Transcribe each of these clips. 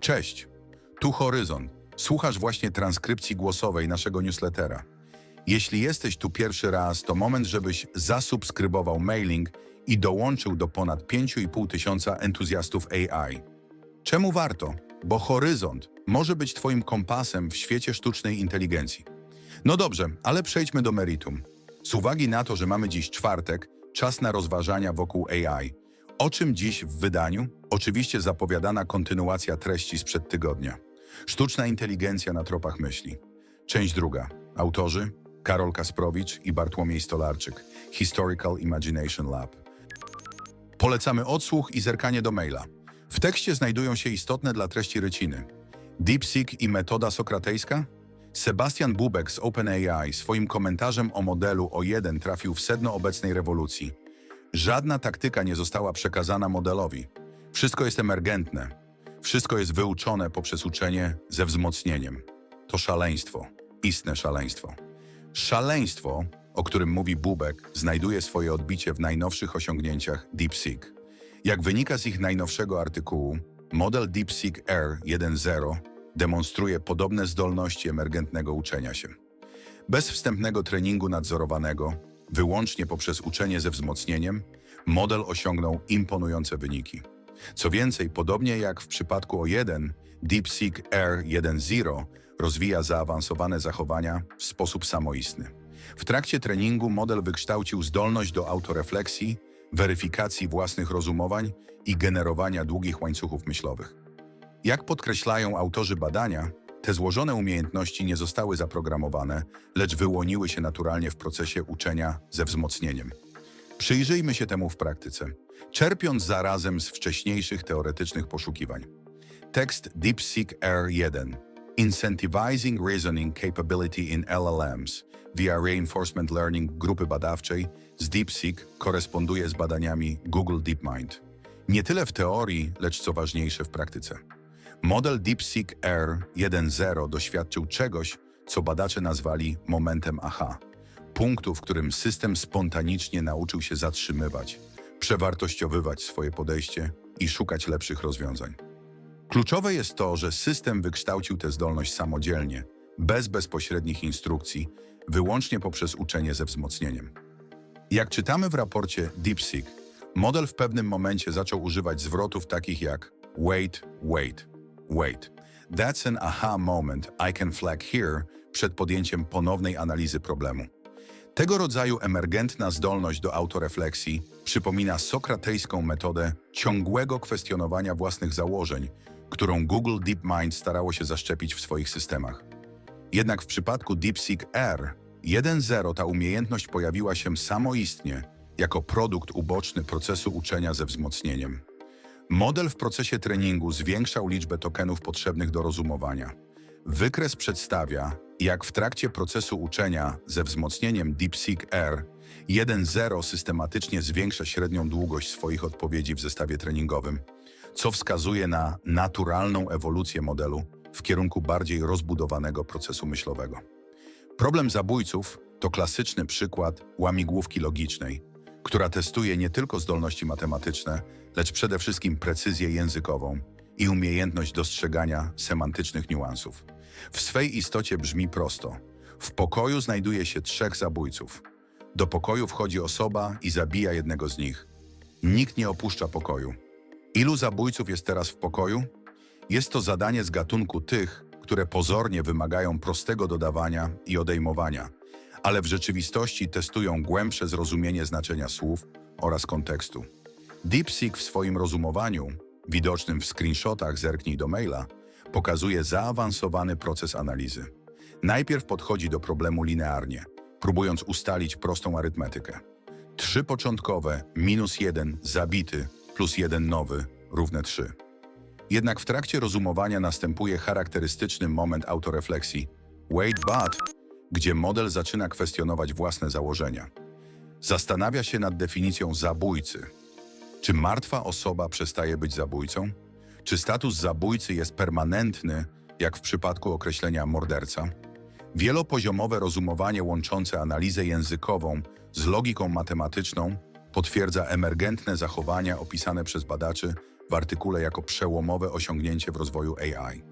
Cześć, tu Horyzont. Słuchasz właśnie transkrypcji głosowej naszego newslettera. Jeśli jesteś tu pierwszy raz, to moment, żebyś zasubskrybował mailing i dołączył do ponad 5,5 tysiąca entuzjastów AI. Czemu warto? Bo Horyzont może być Twoim kompasem w świecie sztucznej inteligencji. No dobrze, ale przejdźmy do meritum. Z uwagi na to, że mamy dziś czwartek, czas na rozważania wokół AI. O czym dziś w wydaniu? Oczywiście zapowiadana kontynuacja treści sprzed tygodnia. Sztuczna inteligencja na tropach myśli. Część druga. Autorzy Karol Kasprowicz i Bartłomiej Stolarczyk. Historical Imagination Lab. Polecamy odsłuch i zerkanie do maila. W tekście znajdują się istotne dla treści ryciny. DeepSeek i metoda sokratejska? Sebastian Bubek z OpenAI swoim komentarzem o modelu O1 trafił w sedno obecnej rewolucji. Żadna taktyka nie została przekazana modelowi. Wszystko jest emergentne. Wszystko jest wyuczone poprzez uczenie ze wzmocnieniem. To szaleństwo. Istne szaleństwo. Szaleństwo, o którym mówi Bubek, znajduje swoje odbicie w najnowszych osiągnięciach DeepSeek. Jak wynika z ich najnowszego artykułu, model DeepSeek R1.0 demonstruje podobne zdolności emergentnego uczenia się. Bez wstępnego treningu nadzorowanego, wyłącznie poprzez uczenie ze wzmocnieniem, model osiągnął imponujące wyniki. Co więcej, podobnie jak w przypadku O1, DeepSeek R1.0 rozwija zaawansowane zachowania w sposób samoistny. W trakcie treningu model wykształcił zdolność do autorefleksji, weryfikacji własnych rozumowań i generowania długich łańcuchów myślowych. Jak podkreślają autorzy badania, te złożone umiejętności nie zostały zaprogramowane, lecz wyłoniły się naturalnie w procesie uczenia ze wzmocnieniem. Przyjrzyjmy się temu w praktyce, czerpiąc zarazem z wcześniejszych teoretycznych poszukiwań. Tekst DeepSeek R1 Incentivizing Reasoning Capability in LLMs via Reinforcement Learning grupy badawczej z DeepSeek koresponduje z badaniami Google DeepMind. Nie tyle w teorii, lecz co ważniejsze w praktyce. Model DeepSeek R1.0 doświadczył czegoś, co badacze nazwali momentem aha. Punktu, w którym system spontanicznie nauczył się zatrzymywać, przewartościowywać swoje podejście i szukać lepszych rozwiązań. Kluczowe jest to, że system wykształcił tę zdolność samodzielnie, bez bezpośrednich instrukcji, wyłącznie poprzez uczenie ze wzmocnieniem. Jak czytamy w raporcie DeepSeek, model w pewnym momencie zaczął używać zwrotów takich jak wait, wait, wait. That's an aha moment I can flag here przed podjęciem ponownej analizy problemu. Tego rodzaju emergentna zdolność do autorefleksji przypomina sokratejską metodę ciągłego kwestionowania własnych założeń, którą Google DeepMind starało się zaszczepić w swoich systemach. Jednak w przypadku DeepSeek R 1.0 ta umiejętność pojawiła się samoistnie, jako produkt uboczny procesu uczenia ze wzmocnieniem. Model w procesie treningu zwiększał liczbę tokenów potrzebnych do rozumowania. Wykres przedstawia, jak w trakcie procesu uczenia ze wzmocnieniem DeepSeek R 1.0 systematycznie zwiększa średnią długość swoich odpowiedzi w zestawie treningowym, co wskazuje na naturalną ewolucję modelu w kierunku bardziej rozbudowanego procesu myślowego. Problem zabójców to klasyczny przykład łamigłówki logicznej, która testuje nie tylko zdolności matematyczne, lecz przede wszystkim precyzję językową i umiejętność dostrzegania semantycznych niuansów. W swej istocie brzmi prosto. W pokoju znajduje się trzech zabójców. Do pokoju wchodzi osoba i zabija jednego z nich. Nikt nie opuszcza pokoju. Ilu zabójców jest teraz w pokoju? Jest to zadanie z gatunku tych, które pozornie wymagają prostego dodawania i odejmowania, ale w rzeczywistości testują głębsze zrozumienie znaczenia słów oraz kontekstu. DeepSeek w swoim rozumowaniu, widocznym w screenshotach zerknij do maila, pokazuje zaawansowany proces analizy. Najpierw podchodzi do problemu linearnie, próbując ustalić prostą arytmetykę. Trzy początkowe minus jeden zabity plus jeden nowy równe trzy. Jednak w trakcie rozumowania następuje charakterystyczny moment autorefleksji wait but, gdzie model zaczyna kwestionować własne założenia. Zastanawia się nad definicją zabójcy. Czy martwa osoba przestaje być zabójcą? Czy status zabójcy jest permanentny, jak w przypadku określenia morderca? Wielopoziomowe rozumowanie łączące analizę językową z logiką matematyczną potwierdza emergentne zachowania opisane przez badaczy w artykule jako przełomowe osiągnięcie w rozwoju AI.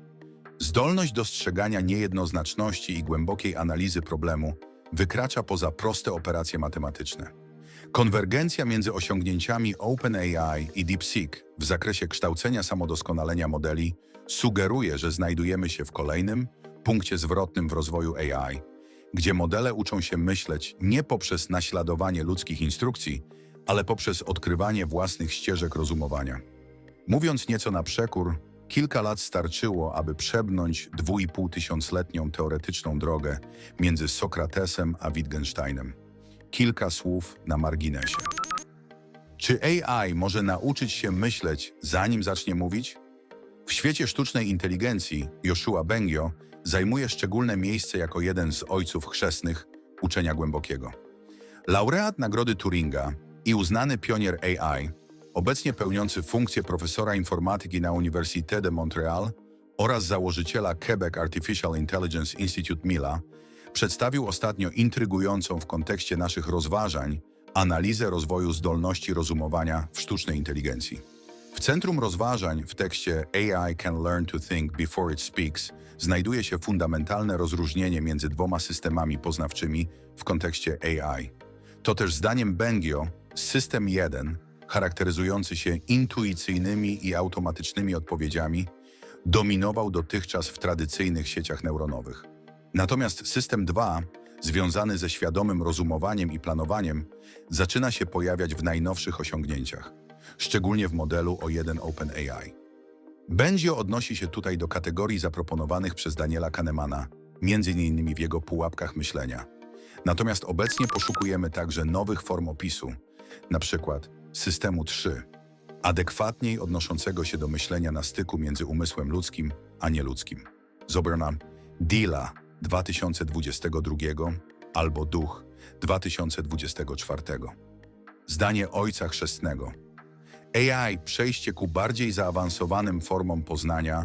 Zdolność dostrzegania niejednoznaczności i głębokiej analizy problemu wykracza poza proste operacje matematyczne. Konwergencja między osiągnięciami OpenAI i DeepSeek w zakresie kształcenia samodoskonalenia modeli sugeruje, że znajdujemy się w kolejnym punkcie zwrotnym w rozwoju AI, gdzie modele uczą się myśleć nie poprzez naśladowanie ludzkich instrukcji, ale poprzez odkrywanie własnych ścieżek rozumowania. Mówiąc nieco na przekór, kilka lat starczyło, aby przebnąć dwójpół tysiącletnią teoretyczną drogę między Sokratesem a Wittgensteinem. Kilka słów na marginesie. Czy AI może nauczyć się myśleć, zanim zacznie mówić? W świecie sztucznej inteligencji Joshua Bengio zajmuje szczególne miejsce jako jeden z ojców chrzestnych uczenia głębokiego. Laureat Nagrody Turinga i uznany pionier AI, obecnie pełniący funkcję profesora informatyki na Université de Montréal oraz założyciela Quebec Artificial Intelligence Institute Mila, przedstawił ostatnio intrygującą w kontekście naszych rozważań analizę rozwoju zdolności rozumowania w sztucznej inteligencji. W centrum rozważań w tekście AI can learn to think before it speaks znajduje się fundamentalne rozróżnienie między dwoma systemami poznawczymi w kontekście AI. To też zdaniem Bengio system 1, charakteryzujący się intuicyjnymi i automatycznymi odpowiedziami, dominował dotychczas w tradycyjnych sieciach neuronowych. Natomiast system 2, związany ze świadomym rozumowaniem i planowaniem, zaczyna się pojawiać w najnowszych osiągnięciach, szczególnie w modelu O1 OpenAI. Benzio odnosi się tutaj do kategorii zaproponowanych przez Daniela Kahnemana, m.in. w jego pułapkach myślenia. Natomiast obecnie poszukujemy także nowych form opisu, przykład systemu 3, adekwatniej odnoszącego się do myślenia na styku między umysłem ludzkim a nieludzkim. Zobrana Dila 2022 albo Duch 2024. Zdanie Ojca Chrzestnego. AI, przejście ku bardziej zaawansowanym formom poznania,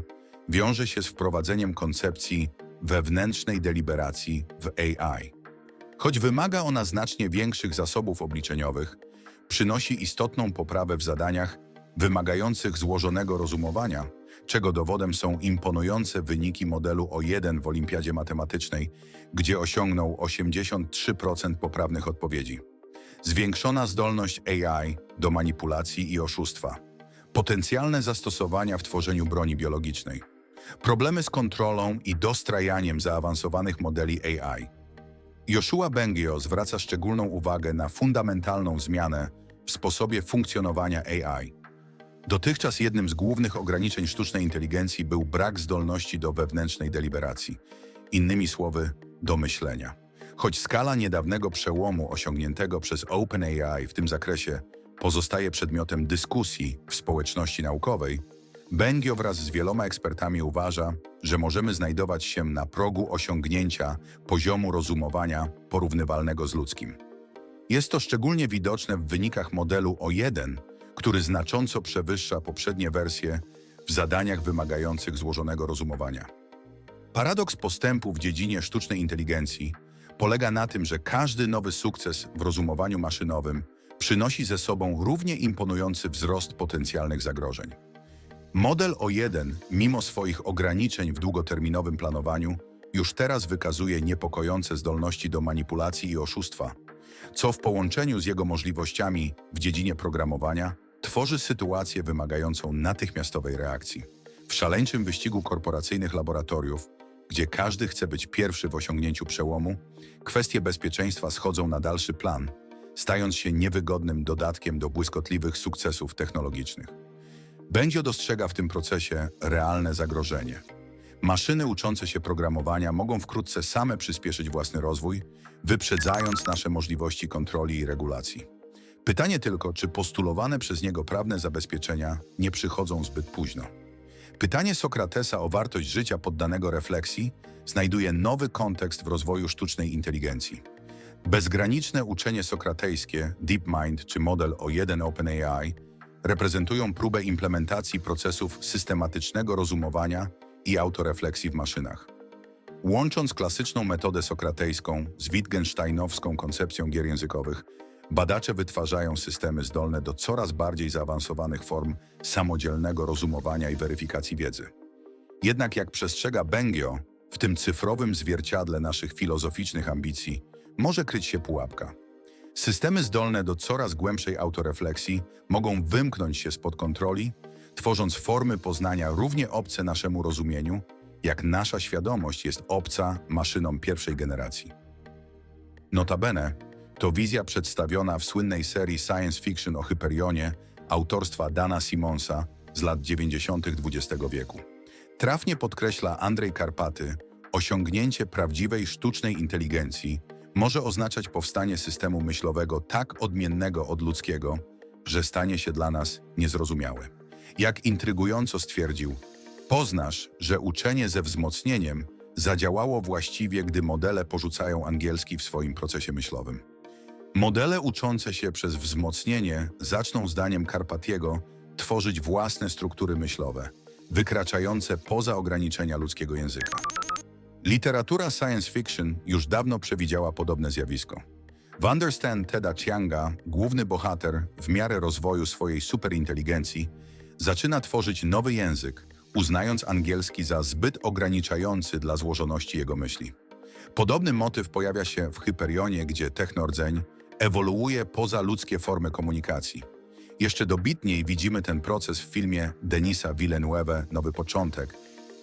wiąże się z wprowadzeniem koncepcji wewnętrznej deliberacji w AI. Choć wymaga ona znacznie większych zasobów obliczeniowych, przynosi istotną poprawę w zadaniach wymagających złożonego rozumowania, czego dowodem są imponujące wyniki modelu O1 w Olimpiadzie Matematycznej, gdzie osiągnął 83% poprawnych odpowiedzi. Zwiększona zdolność AI do manipulacji i oszustwa. Potencjalne zastosowania w tworzeniu broni biologicznej. Problemy z kontrolą i dostrajaniem zaawansowanych modeli AI. Joshua Bengio zwraca szczególną uwagę na fundamentalną zmianę w sposobie funkcjonowania AI. Dotychczas jednym z głównych ograniczeń sztucznej inteligencji był brak zdolności do wewnętrznej deliberacji, innymi słowy, do myślenia. Choć skala niedawnego przełomu osiągniętego przez OpenAI w tym zakresie pozostaje przedmiotem dyskusji w społeczności naukowej, Bengio wraz z wieloma ekspertami uważa, że możemy znajdować się na progu osiągnięcia poziomu rozumowania porównywalnego z ludzkim. Jest to szczególnie widoczne w wynikach modelu O1, który znacząco przewyższa poprzednie wersje w zadaniach wymagających złożonego rozumowania. Paradoks postępu w dziedzinie sztucznej inteligencji polega na tym, że każdy nowy sukces w rozumowaniu maszynowym przynosi ze sobą równie imponujący wzrost potencjalnych zagrożeń. Model O1, mimo swoich ograniczeń w długoterminowym planowaniu, już teraz wykazuje niepokojące zdolności do manipulacji i oszustwa, co w połączeniu z jego możliwościami w dziedzinie programowania tworzy sytuację wymagającą natychmiastowej reakcji. W szaleńczym wyścigu korporacyjnych laboratoriów, gdzie każdy chce być pierwszy w osiągnięciu przełomu, kwestie bezpieczeństwa schodzą na dalszy plan, stając się niewygodnym dodatkiem do błyskotliwych sukcesów technologicznych. Będzie dostrzega w tym procesie realne zagrożenie. Maszyny uczące się programowania mogą wkrótce same przyspieszyć własny rozwój, wyprzedzając nasze możliwości kontroli i regulacji. Pytanie tylko, czy postulowane przez niego prawne zabezpieczenia nie przychodzą zbyt późno. Pytanie Sokratesa o wartość życia poddanego refleksji znajduje nowy kontekst w rozwoju sztucznej inteligencji. Bezgraniczne uczenie sokratejskie, DeepMind czy model O1 OpenAI reprezentują próbę implementacji procesów systematycznego rozumowania i autorefleksji w maszynach. Łącząc klasyczną metodę sokratejską z Wittgensteinowską koncepcją gier językowych, Badacze wytwarzają systemy zdolne do coraz bardziej zaawansowanych form samodzielnego rozumowania i weryfikacji wiedzy. Jednak jak przestrzega Bengio, w tym cyfrowym zwierciadle naszych filozoficznych ambicji, może kryć się pułapka. Systemy zdolne do coraz głębszej autorefleksji mogą wymknąć się spod kontroli, tworząc formy poznania równie obce naszemu rozumieniu, jak nasza świadomość jest obca maszynom pierwszej generacji. Notabene, to wizja przedstawiona w słynnej serii science fiction o Hyperionie autorstwa Dana Simonsa z lat 90. XX wieku. Trafnie podkreśla Andrzej Karpaty, osiągnięcie prawdziwej sztucznej inteligencji może oznaczać powstanie systemu myślowego tak odmiennego od ludzkiego, że stanie się dla nas niezrozumiałe. Jak intrygująco stwierdził, poznasz, że uczenie ze wzmocnieniem zadziałało właściwie, gdy modele porzucają angielski w swoim procesie myślowym. Modele uczące się przez wzmocnienie zaczną zdaniem Karpatiego tworzyć własne struktury myślowe, wykraczające poza ograniczenia ludzkiego języka. Literatura science fiction już dawno przewidziała podobne zjawisko. W Understand Teda Chianga, główny bohater, w miarę rozwoju swojej superinteligencji, zaczyna tworzyć nowy język, uznając angielski za zbyt ograniczający dla złożoności jego myśli. Podobny motyw pojawia się w Hyperionie, gdzie technordzeń ewoluuje poza ludzkie formy komunikacji. Jeszcze dobitniej widzimy ten proces w filmie Denisa Villeneuve Nowy Początek,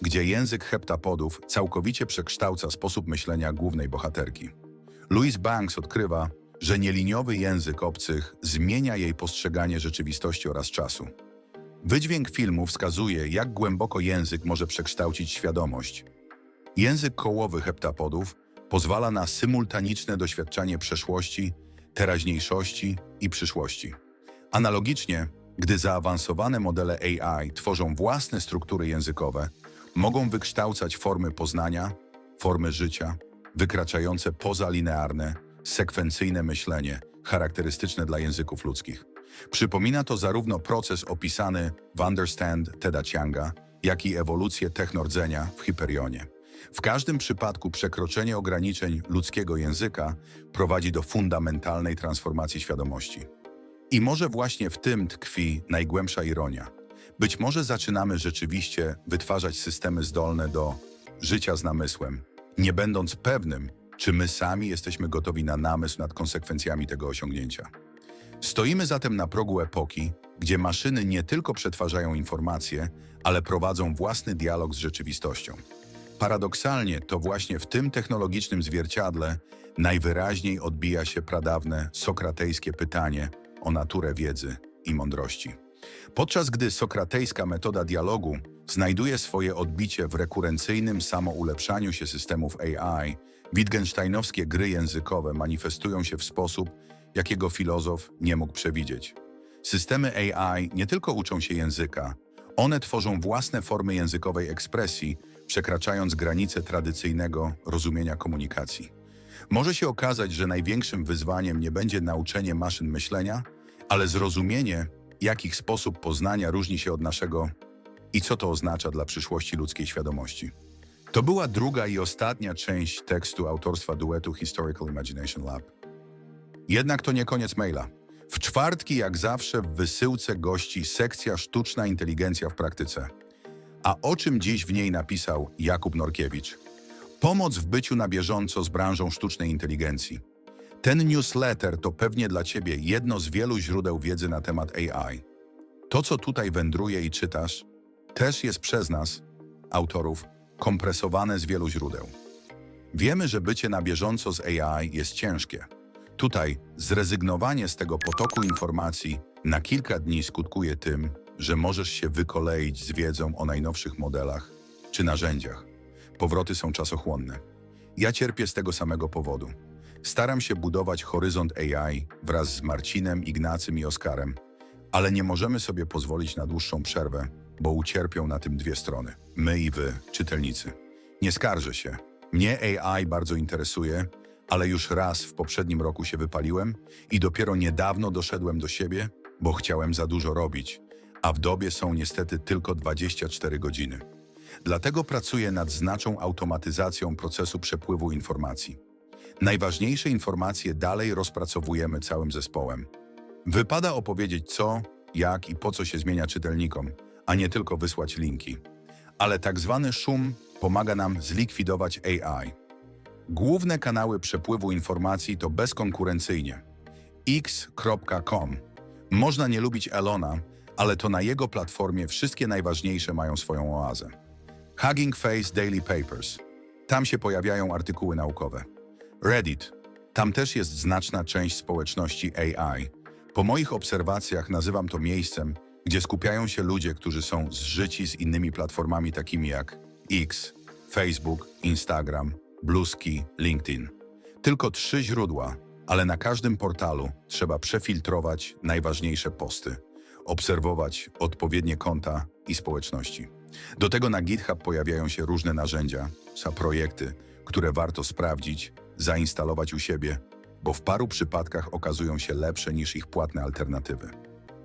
gdzie język heptapodów całkowicie przekształca sposób myślenia głównej bohaterki. Louis Banks odkrywa, że nieliniowy język obcych zmienia jej postrzeganie rzeczywistości oraz czasu. Wydźwięk filmu wskazuje, jak głęboko język może przekształcić świadomość. Język kołowy heptapodów pozwala na symultaniczne doświadczanie przeszłości, teraźniejszości i przyszłości. Analogicznie, gdy zaawansowane modele AI tworzą własne struktury językowe, mogą wykształcać formy poznania, formy życia, wykraczające poza linearne, sekwencyjne myślenie charakterystyczne dla języków ludzkich. Przypomina to zarówno proces opisany w Understand Teda Chianga, jak i ewolucję technordzenia w Hyperionie. W każdym przypadku przekroczenie ograniczeń ludzkiego języka prowadzi do fundamentalnej transformacji świadomości. I może właśnie w tym tkwi najgłębsza ironia. Być może zaczynamy rzeczywiście wytwarzać systemy zdolne do życia z namysłem, nie będąc pewnym, czy my sami jesteśmy gotowi na namysł nad konsekwencjami tego osiągnięcia. Stoimy zatem na progu epoki, gdzie maszyny nie tylko przetwarzają informacje, ale prowadzą własny dialog z rzeczywistością. Paradoksalnie to właśnie w tym technologicznym zwierciadle najwyraźniej odbija się pradawne sokratejskie pytanie o naturę wiedzy i mądrości. Podczas gdy sokratejska metoda dialogu znajduje swoje odbicie w rekurencyjnym samoulepszaniu się systemów AI, Wittgensteinowskie gry językowe manifestują się w sposób, jakiego filozof nie mógł przewidzieć. Systemy AI nie tylko uczą się języka, one tworzą własne formy językowej ekspresji, przekraczając granice tradycyjnego rozumienia komunikacji. Może się okazać, że największym wyzwaniem nie będzie nauczenie maszyn myślenia, ale zrozumienie, jak ich sposób poznania różni się od naszego i co to oznacza dla przyszłości ludzkiej świadomości. To była druga i ostatnia część tekstu autorstwa duetu Historical Imagination Lab. Jednak to nie koniec maila. W czwartki, jak zawsze, w wysyłce gości sekcja Sztuczna Inteligencja w Praktyce. A o czym dziś w niej napisał Jakub Norkiewicz? Pomoc w byciu na bieżąco z branżą sztucznej inteligencji. Ten newsletter to pewnie dla Ciebie jedno z wielu źródeł wiedzy na temat AI. To, co tutaj wędruje i czytasz, też jest przez nas, autorów, kompresowane z wielu źródeł. Wiemy, że bycie na bieżąco z AI jest ciężkie. Tutaj zrezygnowanie z tego potoku informacji na kilka dni skutkuje tym, że możesz się wykoleić z wiedzą o najnowszych modelach czy narzędziach. Powroty są czasochłonne. Ja cierpię z tego samego powodu. Staram się budować horyzont AI wraz z Marcinem, Ignacym i Oskarem, ale nie możemy sobie pozwolić na dłuższą przerwę, bo ucierpią na tym dwie strony my i wy, czytelnicy. Nie skarżę się. Mnie AI bardzo interesuje, ale już raz w poprzednim roku się wypaliłem i dopiero niedawno doszedłem do siebie, bo chciałem za dużo robić, a w dobie są niestety tylko 24 godziny. Dlatego pracuję nad znaczną automatyzacją procesu przepływu informacji. Najważniejsze informacje dalej rozpracowujemy całym zespołem. Wypada opowiedzieć co, jak i po co się zmienia czytelnikom, a nie tylko wysłać linki. Ale tak zwany szum pomaga nam zlikwidować AI. Główne kanały przepływu informacji to bezkonkurencyjnie x.com. Można nie lubić Elona, ale to na jego platformie wszystkie najważniejsze mają swoją oazę. Hugging Face Daily Papers. Tam się pojawiają artykuły naukowe. Reddit. Tam też jest znaczna część społeczności AI. Po moich obserwacjach nazywam to miejscem, gdzie skupiają się ludzie, którzy są zżyci z innymi platformami takimi jak X, Facebook, Instagram, Blueski, LinkedIn. Tylko trzy źródła, ale na każdym portalu trzeba przefiltrować najważniejsze posty, obserwować odpowiednie konta i społeczności. Do tego na GitHub pojawiają się różne narzędzia, za projekty, które warto sprawdzić, zainstalować u siebie, bo w paru przypadkach okazują się lepsze niż ich płatne alternatywy.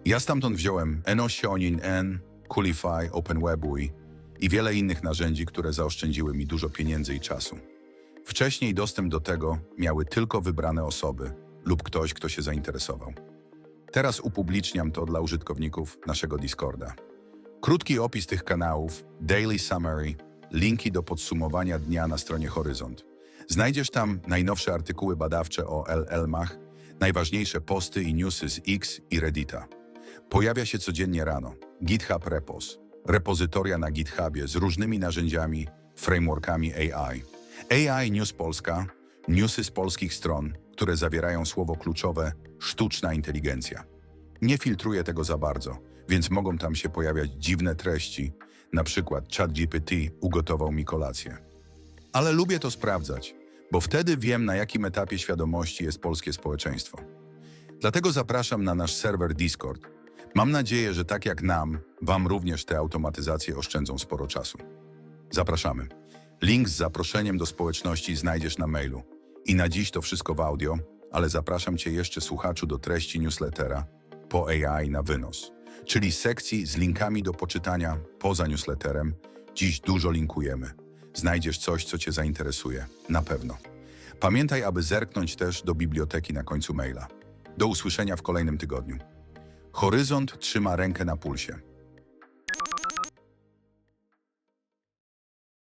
Ja stamtąd wziąłem Enosionin N, Coolify, OpenWebUI i wiele innych narzędzi, które zaoszczędziły mi dużo pieniędzy i czasu. Wcześniej dostęp do tego miały tylko wybrane osoby lub ktoś, kto się zainteresował. Teraz upubliczniam to dla użytkowników naszego Discorda. Krótki opis tych kanałów, daily summary, linki do podsumowania dnia na stronie Horyzont. Znajdziesz tam najnowsze artykuły badawcze o LLMach, najważniejsze posty i newsy z X i Reddita. Pojawia się codziennie rano GitHub Repos, repozytoria na GitHubie z różnymi narzędziami, frameworkami AI. AI News Polska, newsy z polskich stron, które zawierają słowo kluczowe sztuczna inteligencja. Nie filtruję tego za bardzo, więc mogą tam się pojawiać dziwne treści, na przykład ChatGPT ugotował mi kolację. Ale lubię to sprawdzać, bo wtedy wiem, na jakim etapie świadomości jest polskie społeczeństwo. Dlatego zapraszam na nasz serwer Discord. Mam nadzieję, że tak jak nam, Wam również te automatyzacje oszczędzą sporo czasu. Zapraszamy. Link z zaproszeniem do społeczności znajdziesz na mailu. I na dziś to wszystko w audio, ale zapraszam Cię jeszcze słuchaczu do treści newslettera po AI na wynos, czyli sekcji z linkami do poczytania poza newsletterem. Dziś dużo linkujemy. Znajdziesz coś, co Cię zainteresuje. Na pewno. Pamiętaj, aby zerknąć też do biblioteki na końcu maila. Do usłyszenia w kolejnym tygodniu. Horyzont trzyma rękę na pulsie.